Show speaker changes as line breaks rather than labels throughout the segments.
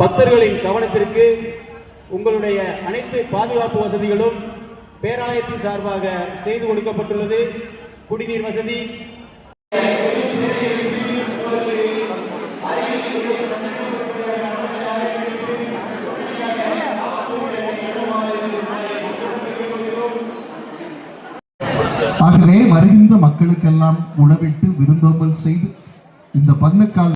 பக்தர்களின் கவனத்திற்கு உங்களுடைய அனைத்து பாதுகாப்பு வசதிகளும் பேராலயத்தின் சார்பாக செய்து கொடுக்கப்பட்டுள்ளது. குடிநீர் வசதி.
ஆகவே வருகின்ற மக்களுக்கெல்லாம் உணவிட்டு விருந்தோம்பல் செய்து இந்த பந்தக்கால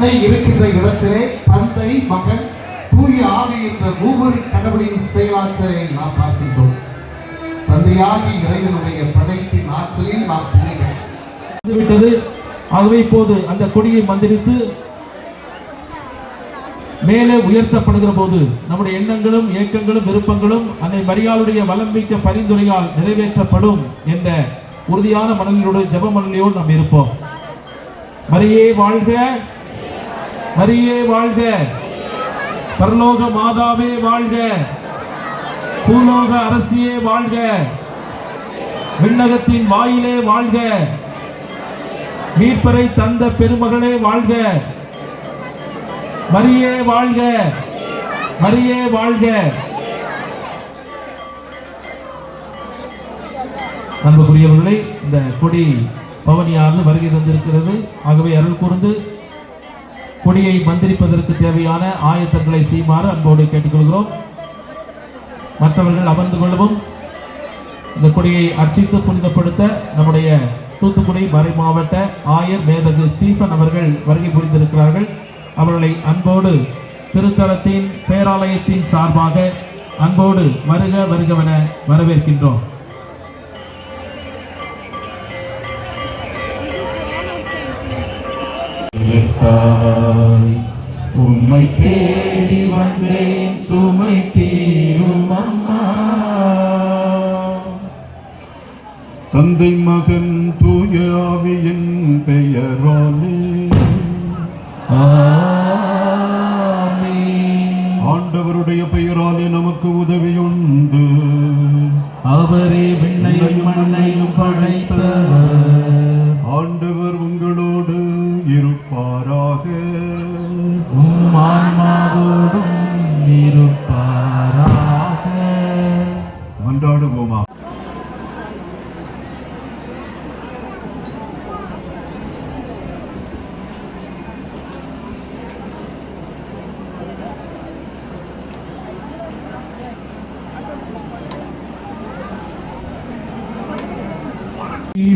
அன்னை இருக்கின்ற இடத்திலே தந்தை மகன் தூய ஆவி என்ற மூவர் கடவுளின் செயலாற்றலை நாம் பார்க்கின்றோம். தந்தையாகி இறைவனுடைய படைப்பின் ஆற்றலில் நாம்
விட்டது ஆகவே இப்போது அந்த கொடியை மந்திரித்து மேலே உயர்த்தப்படுகிற போது நம்முடைய எண்ணங்களும் இயக்கங்களும் விருப்பங்களும் அன்னை மரியாளுடைய வலம்பிக்க பரிந்துரையால் நிறைவேற்றப்படும் என்ற உறுதியான மனநிலோடு ஜப மனநிலையோடு நாம் இருப்போம். மரியே வாழ்க மரியே வாழ்க. பரலோக மாதாவே வாழ்க. பூலோக அரசியே வாழ்க. விண்ணகத்தின் வாயிலே வாழ்க. மீட்பரை தந்த பெருமகளே வாழ்க. மரியே வாழ்க. மரியே வாழ்க. அன்புக்குரியவர்களே இந்த கொடி பவனியார்ந்து வருகை தந்திருக்கிறது. ஆகவே அருள் கூர்ந்து கொடியை மந்திரிப்பதற்கு தேவையான ஆயத்தங்களை செய்யுமாறு அன்போடு கேட்டுக்கொள்கிறோம். மற்றவர்கள் அமர்ந்து கொள்ளவும் இந்த கொடியை அர்ச்சித்து புனிதப்படுத்த நம்முடைய தூத்துக்குடி மறை மாவட்ட ஆயர் மேதகு ஸ்டீபன் அவர்கள் வருகை புரிந்திருக்கிறார்கள். அவர்களை அன்போடு திருத்தலத்தின் பேராலயத்தின் சார்பாக அன்போடு வருக வருகவென வரவேற்கின்றோம். தாய் உம்மை தேடி வந்தேன் சுமை தீரும் அம்மா.
தந்தை மகன் தூய ஆவியின் பெயராலே. ஆண்டவருடைய பெயராலே நமக்கு உதவியுண்டு.
அவரே விண்ணையும் மண்ணையும் படைத்தவர்.
ஆண்டவர்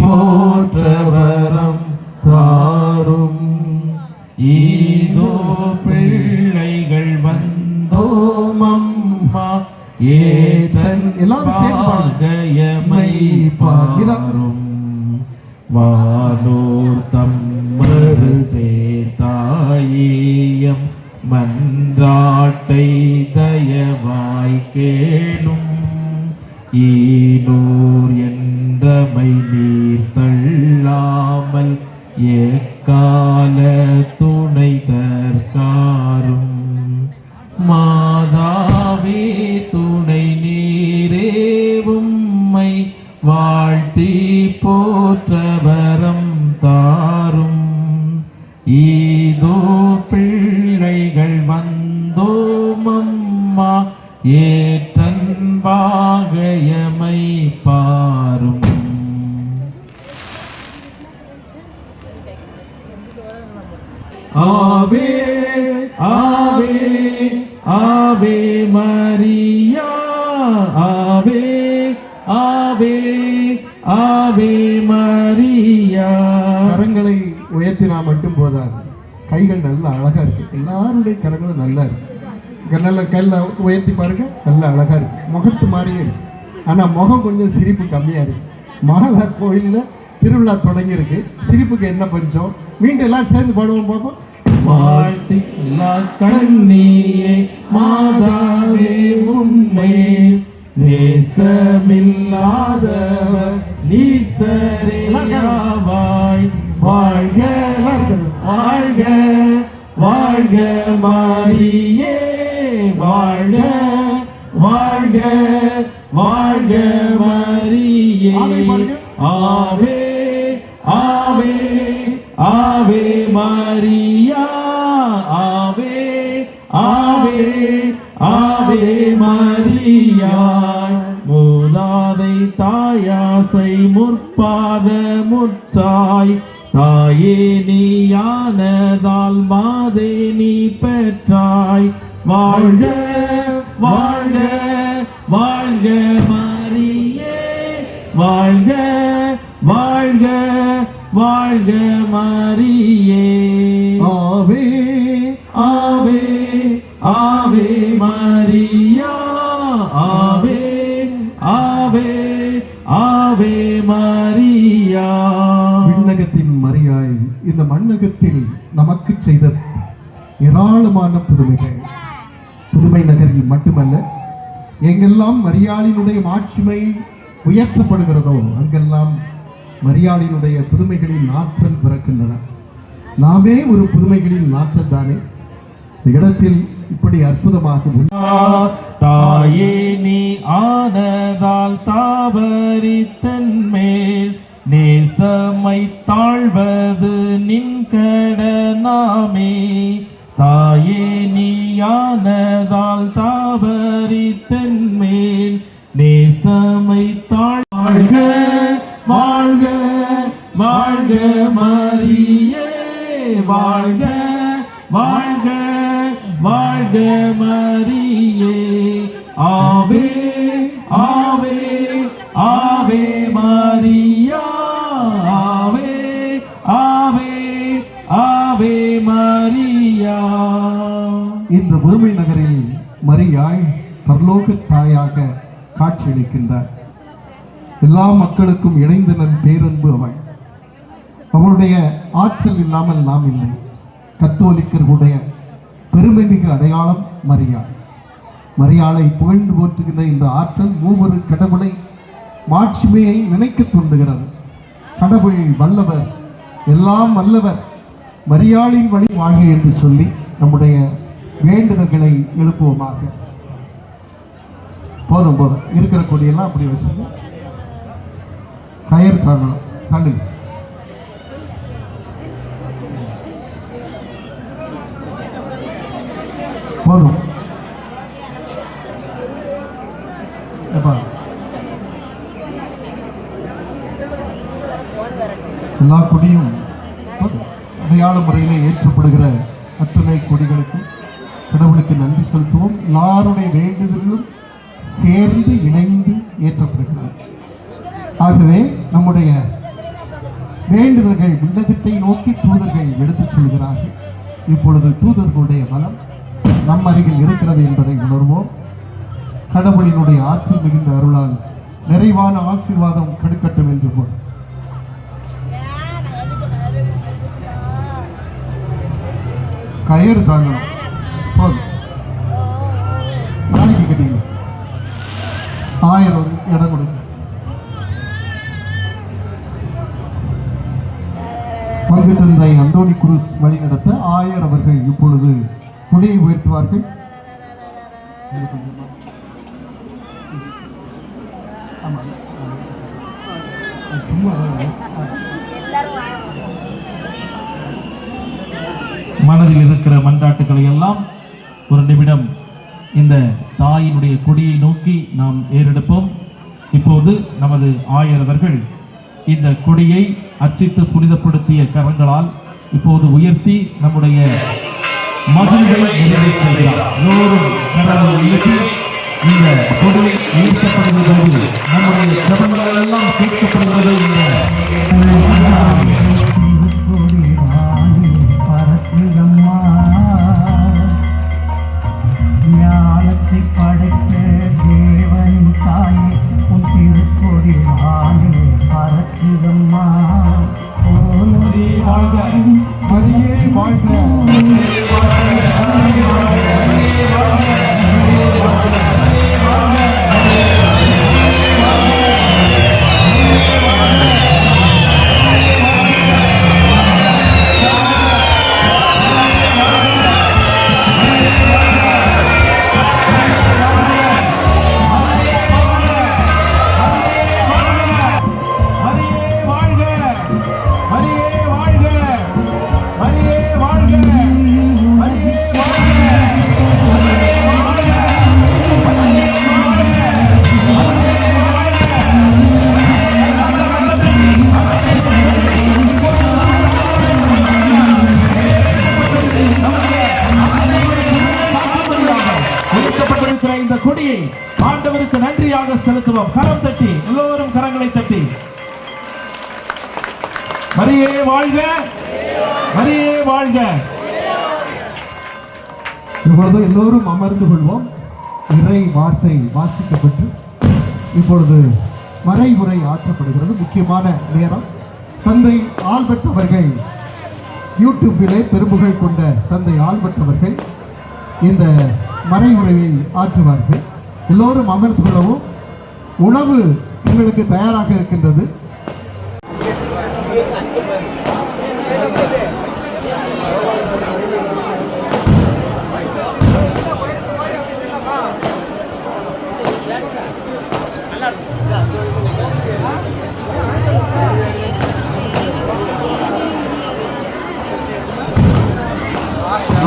போற்றவரம் தாரும் ஈதோ பிள்ளைகள் வந்தோம் அம்மா
ஏற்றன் எல்லாரும் சேர்ந்து பாடுங்க.
பாகயமை பாரும் வானோர் தம்மரு சேதாயம் மன்றாட்டை தயவாய் கேளும் ஈனூர் என்றமை நீர் கால துணை தற்காரும். மாதாவே துணை நீரே உம்மை வாழ்த்தி போற்றவர். மரியா ஆவே ஆவே ஆவே மரியா.
கரங்களை உயர்த்தினா மட்டும் போதாது. கைகள் நல்ல அழகா இருக்கு. எல்லாருடைய கரங்களும் நல்லா இருக்கு. நல்ல கல்ல உயர்த்தி பாருங்க. நல்ல அழகா இருக்கு. முகத்து மாதிரியே இருக்கு. ஆனா முகம் கொஞ்சம் சிரிப்பு கம்மியா இருக்கு. மாதா கோயில்ல திருவிழா தொடங்கி இருக்கு சிரிப்புக்கு என்ன பஞ்சம்? மீண்டும் எல்லாம் சேர்ந்து பாடுவோம் பார்ப்போம்
கண்ணியே மாதாவே உண்மை நேசமில்லாதவர் நீசரே பெற்றாய். வாழ்க வாழ்க வாழ்க மரியே. வாழ்க வாழ்க வாழ்க மரியே.
ஆவே
ஆவே ஆவே மரியா. ஆவே ஆவே ஆவே மரியா.
விண்ணகத்தின் மரியாய் இந்த மண்ணகத்தில் நமக்கு செய்த ஏராளமான புதுமைகள். புதுமை நகரில் மட்டுமல்ல எங்கெல்லாம் மரியாளினுடைய மாட்சிமை உயர்த்தப்படுகிறதோ அங்கெல்லாம் மரியாளினுடைய புதுமைகளின் ஆற்றல் பிறக்கின்றன. நாமே ஒரு புதுமைகளின் ஆற்றல் தானே? இடத்தில் இப்படி அற்புதமாக
தாயே நீ ஆனதால் தாவரித்தன்மேல் நேசமை தாழ்வது நின் கடனாமே தாயே நீயானதால் ஆனதால் தாவரித்தன் மேல் நேசமை தாழ்க வாழ்க வாழ்க மரியே வாழ்க வாழ்க வாழ்க மரியே. ஆவே
புதுமை நகரில் மரியாய் பரலோக தாயாக காட்சியளிக்கின்றார். எல்லா மக்களுக்கும் இணைந்த நன் பேரன்பு அவள் அவளுடைய ஆற்றல் இல்லாமல் நாம் இல்லை. கத்தோலிக்கர்களுடைய பெருமை மிகு அடையாளம் மரியாள் மரியாளை புகழ்ந்து போற்றுகின்ற இந்த ஆற்றல் மூவரு கடவுளை மாட்சிமையை நினைக்க தூண்டுகிறது. கடவுள் வல்லவர் எல்லாம் வல்லவர் மரியாளின் வழி வாழ்க என்று சொல்லி நம்முடைய வேண்டுதல்களை எழுப்புவோமாக. போதும் போதும். இருக்கிற கொடியெல்லாம் அப்படி வச்சுங்க கயிறு தாங்கலாம் தாண்டுங்க போதும். எப்பா? எல்லா கொடியும் அடையாள முறையிலே ஏற்றப்படுகிற அத்துணை கொடிகளுக்கும் கடவுளுக்கு நன்றி செலுத்துவோம். எல்லாருடைய வேண்டுதல்களும் சேர்ந்து இணைந்து ஏற்றப்படுகிறது ஆகவே நம்முடைய வேண்டுதல்கள் விண்ணகத்தை நோக்கி தூதர்கள் எடுத்துச் சொல்கிறார்கள். இப்பொழுது தூதர்களுடைய பலம் நம் அருகில் இருக்கிறது என்பதை உணர்வோம். கடவுளினுடைய ஆற்றல் மிகுந்த அருளால் நிறைவான ஆசீர்வாதம் கெடுக்கட்டும் என்று போல் கயிறு தாங்கணும். போதும் நாளைக்கு கட்டிங்க. ஆயிரம் இடம் கொடுங்க. பங்கு தந்தை அந்தோணி குரூஸ் வழிநடத்த ஆயர் அவர்கள் இப்பொழுது கொடியை உயர்த்துவார்கள். சும்மா
மனதில் இருக்கிற மன்றாட்டுக்களை எல்லாம் ஒரு நிமிடம் இந்த தாயினுடைய கொடியை நோக்கி நாம் ஏறெடுப்போம். இப்போது நமது ஆயரவர்கள் இந்த கொடியை அர்ச்சித்து புனிதப்படுத்திய கரங்களால் இப்போது உயர்த்தி நம்முடைய மகிழ்வை உயர்த்தி இந்த கொடி உயர்த்தப்படுவதோடு நம்முடைய ஜபங்கள் எல்லாம் கேட்கப்படுவது வாழ்க
மரியே வாழ்க
எல்லோரும்
அமர்ந்து கொள்வோம். இறை வார்த்தை வாசிக்கப்பட்டு இப்பொழுது மறைவுரை ஆற்றப்படுகிறது. முக்கியமான நேரம். தந்தை ஆல்பர்ட் அவர்கள் யூடியூப்பிலே பெருமுகை கொண்ட தந்தை ஆல்பர்ட் அவர்கள் இந்த மறைவுரையை ஆற்றுவார்கள். எல்லோரும் அமர்ந்து கொள்ளவும். உணவு உங்களுக்கு தயாராக இருக்கின்றது.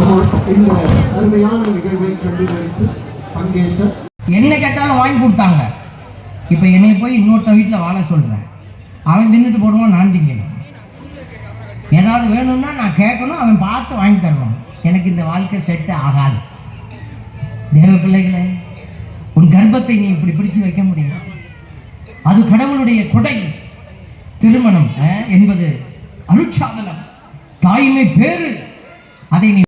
நம்ம இந்த அருமையான நிகழ்வை கண்டு வைத்து பங்கேற்ற
என்ன கேட்டாலும் வாங்கி கொடுத்தாங்க. இப்போ என்னை போய் இன்னொருத்த வீட்டில் வாழ சொல்கிறேன் அவன் தின்னுட்டு போடுவான் நான் திங்கணும். ஏதாவது வேணும்னா நான் கேட்கணும் அவன் பார்த்து வாங்கி தரணும் எனக்கு இந்த வாழ்க்கை செட்டு ஆகாது. தேவ பிள்ளைகளே உன் கர்ப்பத்தை நீ இப்படி பிடிச்சு வைக்க முடியும்? அது கடவுளுடைய கொடை. திருமணம் என்பது அருட்சாதனம். தாய்மை பேரு அதை நீ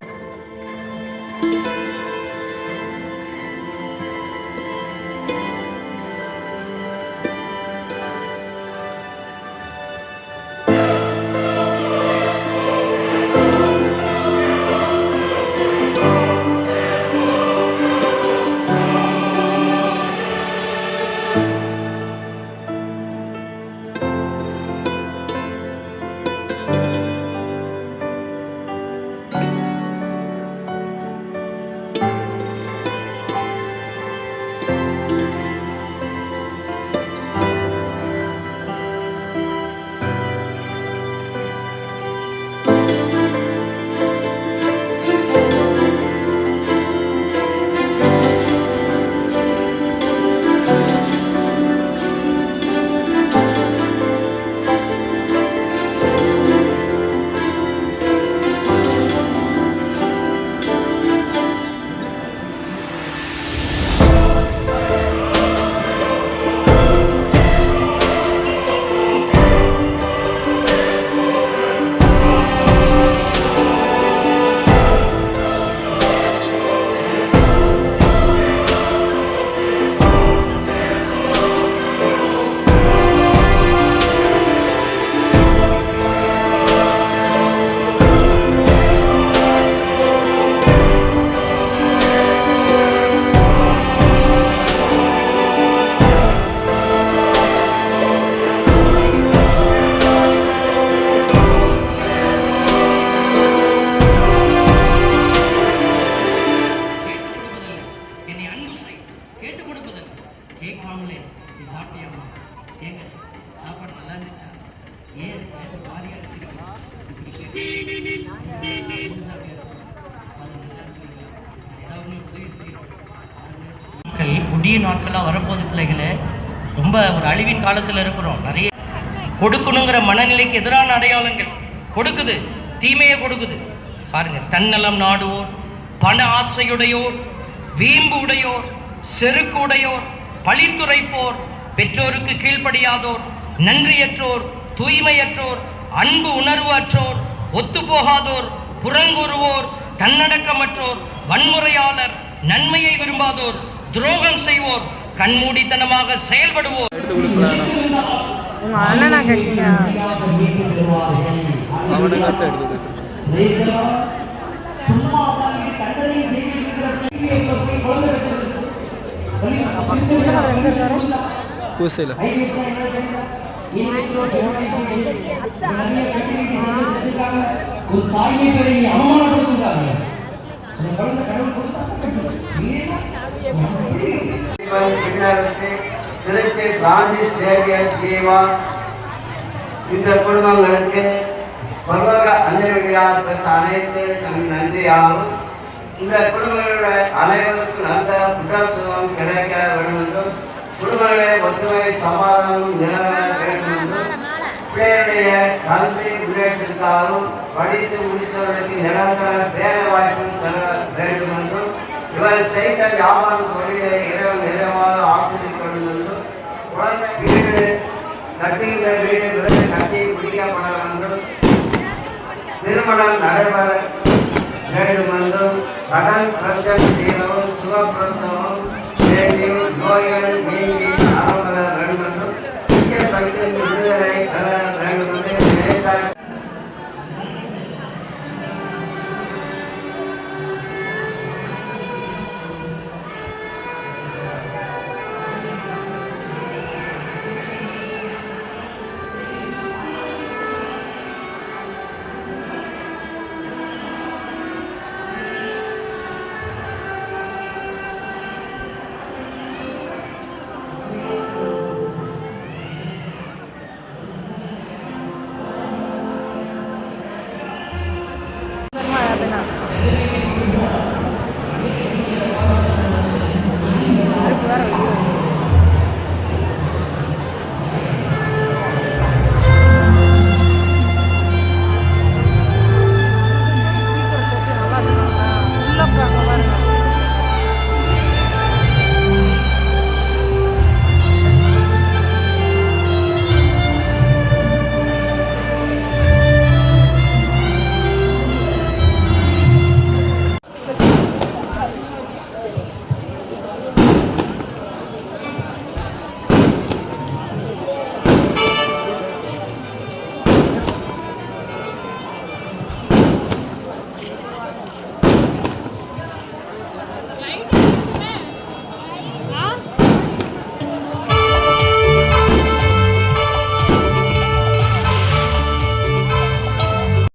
புதிய நாட்களாக வரப்போகுது பிள்ளைகளை. ரொம்ப ஒரு அழிவின் காலத்தில் இருக்கிறோம். நிறைய கொடுக்கணுங்கிற மனநிலைக்கு எதிரான அடையாளங்கள் கொடுக்குது. தீமையை கொடுக்குது. பாருங்க தன்னலம் நாடுவோர் பண ஆசையுடையோர் வீம்பு உடையோர் செருக்கு உடையோர் பழித்துரைப்போர் பெற்றோருக்கு கீழ்ப்படியாதோர் நன்றியற்றோர் தூய்மையற்றோர் அன்பு உணர்வு அற்றோர் ஒத்துப்போகாதோர் புறங்கூறுவோர் தன்னடக்கமற்றோர் வன்முறையாளர் நன்மையை விரும்பாதோர் துரோகம் செய்வோர் கண்மூடித்தனமாக செயல்படுவோர்.
உங்க அண்ணனா கேட்டீங்க சின்னமதுரை எங்க இருக்காரு
பூசையில்
பின்னரசு திருச்சி பிரான்சிஸ் சேவியர் ஜீவா இந்த குடும்பங்களுக்கு பரலோக அஞ்சலியார் பெற்ற அனைத்து நம் நன்றியாகும் இந்த குடும்பங்களுடைய அனைவருக்கும் நல்ல புகழ் கிடைக்க வேண்டும் என்றும் குடும்பங்களுடைய ஒற்றுமை சமாதானம் நிலவர வேண்டும் என்றும் பிள்ளைகளுடைய கல்வி முன்னேற்றத்திற்காகவும் படித்து முடித்தவர்களுக்கு நிரந்தர வேலை வாய்ப்பு தர வேண்டும் என்றும் இவர் செய்த வியாபார தொழிலை இறைவன் நிறைவாக ஆசிரியர் வேண்டும் என்றும் குழந்தை வீடு கட்டுகின்ற வீடு விரைவில் கட்டி முடிக்கப்பட வேண்டும். திருமணம் நடைபெற வேண்டும் என்றும் கடன் பிரச்சனை தீரவும் வேண்டியும்